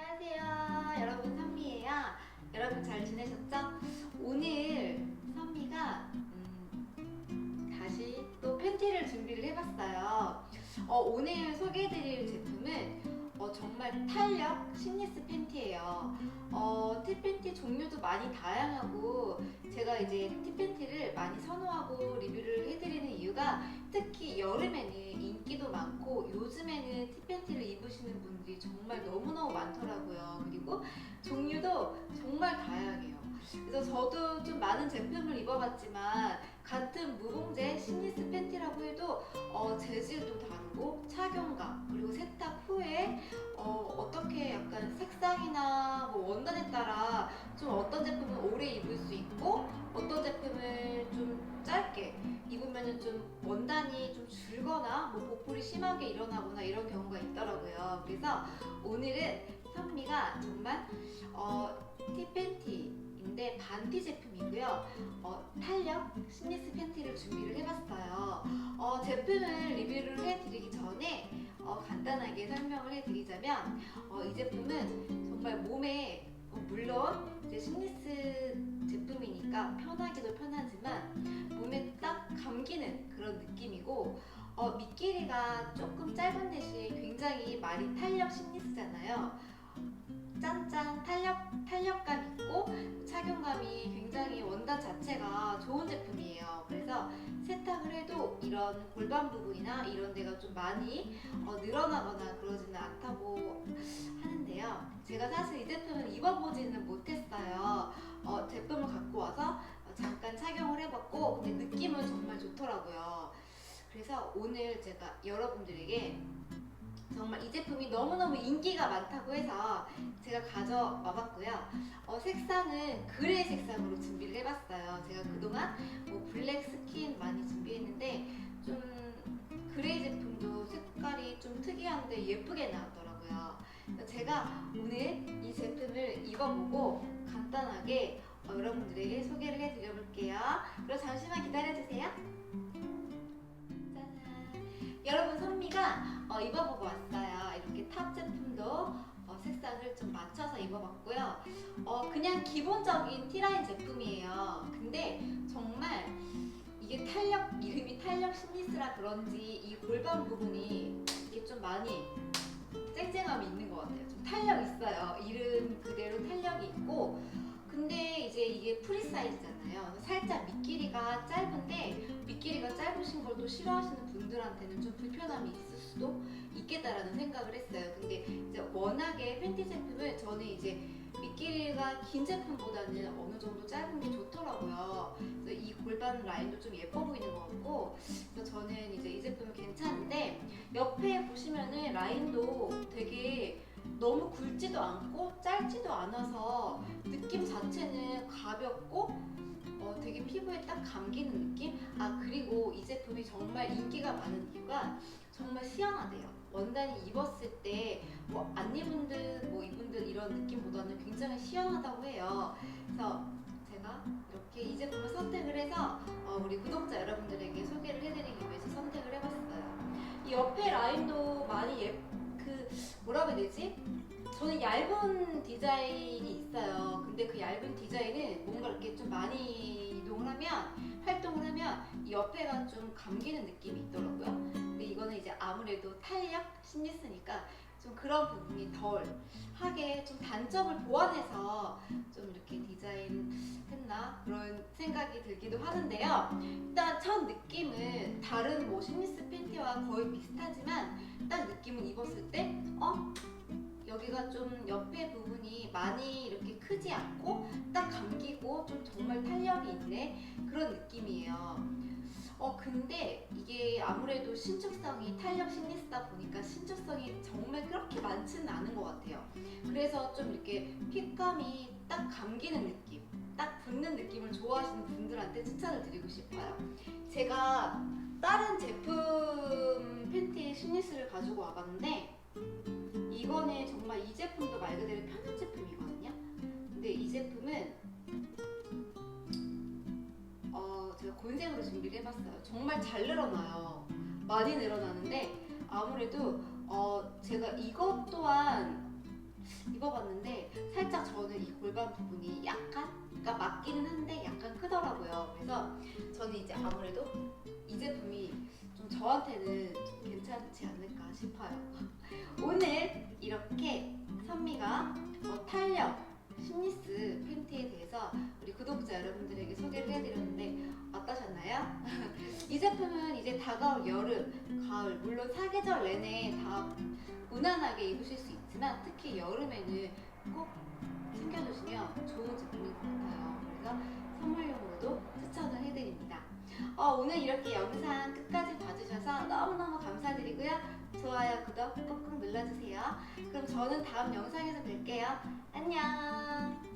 안녕하세요. 여러분 선미예요. 여러분 잘 지내셨죠? 오늘 선미가 음, 다시 또 팬티를 준비를 해봤어요. 어, 오늘 소개해드릴 제품은 어, 정말 탄력 시니스 팬티예요. 어, 티팬티 종류도 많이 다양하고 제가 이제 티팬티를 많이 선호하고 리뷰를 해드리는 이유가 특히 여름에는 인기도 많고 요즘에는 티팬티를 입으시는 분들이 정말 너무너무 많더라고요. 그리고 종류도 정말 다양해요. 그래서 저도 좀 많은 제품을 입어봤지만 같은 무봉제 시니스 팬티라고 해도 어, 재질도 다르고 착용감 그리고 세탁 후에 어, 떻게 약간 색상이나 뭐 원단에 따라 좀 어떤 제품은 오래 입을 수 있고 어떤 제품은 좀 짧게 입으면은 좀 원단이 좀 줄거나 뭐 보풀이 심하게 일어나거나 이런 경우가 있더라고요. 그래서 오늘은 선미가 정말 어, 티팬티인데 반티 제품이고요. 어, 탄력 시니스 팬티를 준비를 해봤어요. 어, 제품을 리뷰를 해드리기 전에 어, 간단하게 설명을 해드리자면 어, 이 제품은 정말 몸에 어, 물론 이제 시니스 제품이니까 편하기도 편하지만 몸에 딱 감기는 그런 느낌이고 어, 밑길이가 조금 짧은 대신 굉장히 말이 탄력 시니스잖아요. 짠짠 탄력 탄력감 있고 골반 부분이나 이런 데가 좀 많이 어, 늘어나거나 그러지는 않다고 하는데요. 제가 사실 이 제품을 입어보지는 못했어요. 어, 제품을 갖고 와서 어, 잠깐 착용을 해봤고 근데 느낌은 정말 좋더라고요. 그래서 오늘 제가 여러분들에게 정말 이 제품이 너무너무 인기가 많다고 해서 제가 가져와 봤고요. 어, 색상은 그레이 색상으로 준비를 해봤어요. 제가 그동안 뭐 블랙 스킨 많이 준비했는데 특이한데 예쁘게 나왔더라고요. 제가 오늘 이 제품을 입어보고 간단하게 어, 여러분들에게 소개를 해드려 볼게요. 그럼 잠시만 기다려주세요. 짜잔. 여러분 선미가 어, 입어보고 왔어요. 이렇게 탑 제품도 어, 색상을 좀 맞춰서 입어봤고요. 어, 그냥 기본적인 티라인 제품이에요. 근데 정말 이게 탄력 이름이 탄력 시니스라 그런지 이 골반 부분이 좀 많이 쨍쨍함이 있는 것 같아요. 좀 탄력 있어요. 이름 그대로 탄력이 있고 근데 이제 이게 프리 사이즈잖아요. 살짝 밑길이가 짧은데 밑길이가 짧으신 걸 또 싫어하시는 분들한테는 좀 불편함이 있을 수도 있겠다라는 생각을 했어요. 근데 이제 워낙에 팬티 제품은 저는 이제 밑길이가 긴 제품보다는 어느 정도 짧은 게 좋더라고요. 그래서 이 골반 라인도 좀 예뻐 보이는 것 같고, 그래서 저는 이제 이 제품은 괜찮은데 옆에 보시면은 라인도 되게 너무 굵지도 않고 짧지도 않아서 느낌 자체는 가볍고 어, 되게 피부에 딱 감기는 느낌? 아 그리고 이 제품이 정말 인기가 많은 이유가 정말 시원하대요. 원단이 입었을 때 뭐 안 입은 듯, 뭐 입은 듯 이런 느낌보다는 굉장히 시원하다고 해요. 그래서 제가 이렇게 이 제품을 저는 얇은 디자인이 있어요. 근데 그 얇은 디자인은 뭔가 이렇게 좀 많이 이동을 하면 활동을 하면 이 옆에가 좀 감기는 느낌이 있더라고요. 근데 이거는 이제 아무래도 탄력 심리스니까 좀 그런 부분이 덜 하게 좀 단점을 보완해서 좀 이렇게 디자인 했나 그런 생각이 들기도 하는데요. 일단 첫 느낌은 다른 뭐 심리스 팬티와 거의 비슷하지만 딱 느낌은 입었을 때 어? 여기가 좀 옆에 부분이 많이 이렇게 크지 않고 딱 감기고 좀 정말 탄력이 있네 그런 느낌이에요. 어 근데 이게 아무래도 신축성이 탄력 심리스다 보니까 신축성이 정말 그렇게 많지는 않은 것 같아요. 그래서 좀 이렇게 핏감이 딱 감기는 느낌, 딱 붙는 느낌을 좋아하시는 분들한테 추천을 드리고 싶어요. 제가 다른 제품 팬티 심리스를 가지고 와봤는데 이거는 정말 이 제품도 말 그대로 편한 제품이거든요. 근데 이 제품은 어 제가 곤생으로 준비를 해봤어요. 정말 잘 늘어나요. 많이 늘어나는데 아무래도 어 제가 이것 또한 입어봤는데 살짝 저는 이 골반 부분이 약간 그러니까 맞기는 한데 약간 크더라고요. 그래서 저는 이제 아무래도 이 제품이 좀 저한테는 좀 괜찮지 않을까 싶어요. 오늘 이렇게 선미가 어, 탄력 심리스 팬티에 대해서 우리 구독자 여러분들에게 소개를 해드렸는데 어떠셨나요? 이 제품은 이제 다가올 여름, 가을 물론 사계절 내내 다 무난하게 입으실 수 있지만 특히 여름에는 꼭 챙겨주시면 좋은 제품인 것 같아요. 그래서 선물용으로도 추천을 해드립니다. 어, 오늘 이렇게 영상 끝까지 봐주셔서 너무너무 감사드리고요. 좋아요, 구독 꾹꾹 눌러주세요. 그럼 저는 다음 영상에서 뵐게요. 안녕!